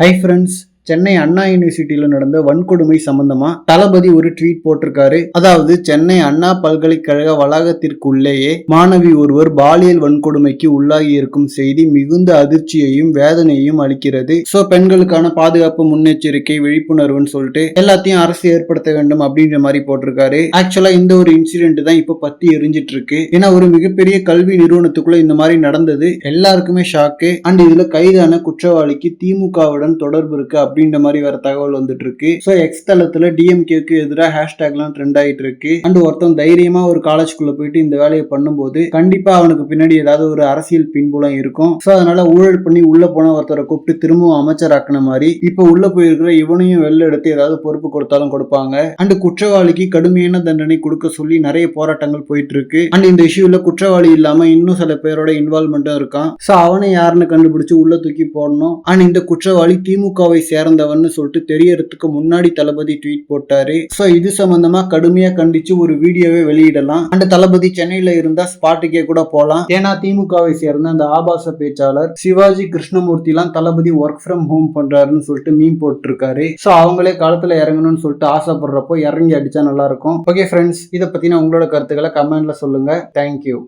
Hi friends Chennai அண்ணா யூனிவர்சிட்டியில நடந்த வன்கொடுமை சம்பந்தமா தளபதி ஒரு ட்வீட் போட்டிருக்காரு. அதாவது சென்னை அண்ணா பல்கலைக்கழக வளாகத்திற்குள்ளேயே மாணவி ஒருவர் பாலியல் வன்கொடுமைக்கு உள்ளாகி இருக்கும் செய்தி மிகுந்த அதிர்ச்சியையும் வேதனையையும் அளிக்கிறது. சோ பெண்களுக்கான பாதுகாப்பு முன்னெச்சரிக்கை விழிப்புணர்வுன்னு சொல்லிட்டு எல்லாத்தையும் அரசு ஏற்படுத்த வேண்டும் அப்படின்ற மாதிரி போட்டிருக்காரு. ஆக்சுவலா இந்த ஒரு இன்சிடென்ட் தான் இப்ப பத்தி எரிஞ்சிட்டு இருக்கு ஏன்னா ஒரு மிகப்பெரிய கல்வி நிறுவனத்துக்குள்ள இந்த மாதிரி நடந்தது. எல்லாருக்குமே ஷாக்கு அண்ட் இதுல கைதான குற்றவாளிக்கு திமுகவுடன் தொடர்பு இருக்கு அப்படின்ற மாதிரி வர தகவல் வந்துட்டு இருக்கு ஸோ எக்ஸ் தளத்துல டிஎம்கேக்கு எதிராக ஹேஷ்டேக்லாம் ட்ரெண்ட் ஆயிட்டு இருக்கு அண்ட் ஒருத்தன் தைரியமா ஒரு காலேஜ்குள்ள போயிட்டு இந்த வேலையை பண்ணும்போது கண்டிப்பா அவனுக்கு பின்னாடி ஏதாவது ஒரு அரசியல் பின்புலம் இருக்கும். ஸோ அதனால ஊழல் பண்ணி உள்ள போன ஒருத்தரை கூப்பிட்டு திரும்பவும் அமைச்சராக்குன மாதிரி இப்போ உள்ள போயிருக்கிற இவனையும் வெளில எடுத்து ஏதாவது பொறுப்பு கொடுத்தாலும் கொடுப்பாங்க. அண்ட் குற்றவாளிக்கு கடுமையான தண்டனை கொடுக்க சொல்லி நிறைய போராட்டங்கள் போயிட்டு இருக்கு அண்ட் இந்த இஷ்யூல குற்றவாளி இல்லாம இன்னும் சில பேரோட இன்வால்மெண்ட்டும் இருக்கான். ஸோ அவனை யாருன்னு கண்டுபிடிச்சு உள்ள தூக்கி போடணும். அண்ட் இந்த குற்றவாளி திமுகவை சேர்ந்தவன்னு சொல்லிட்டு தெரியறதுக்கு முன்னாடி தளபதி ட்வீட் போட்டாரு. ஸோ இது சம்பந்தமா கடுமையா கண்டிச்சு ஒரு வீடியோவே வெளியிடலாம். அந்த தளபதி சென்னையில இருந்தா ஸ்பாட்டுக்கே கூட போலாம். ஏன்னா திமுகவை சேர்ந்த அந்த ஆபாச பேச்சாளர் சிவாஜி கிருஷ்ணமூர்த்திலாம் தளபதி ஒர்க் ஃப்ரம் ஹோம் பண்றாருன்னு சொல்லிட்டு மீன் போட்டிருக்காரு. ஸோ அவங்களே களத்துல இறங்கணும்னு சொல்லிட்டு ஆசைப்படுறப்போ இறங்கி அடிச்சா நல்லா இருக்கும். ஓகே ஃப்ரெண்ட்ஸ் இதை பத்தின உங்களோட கருத்துக்களை கமெண்ட்ல சொல்லுங்க. தேங்க்யூ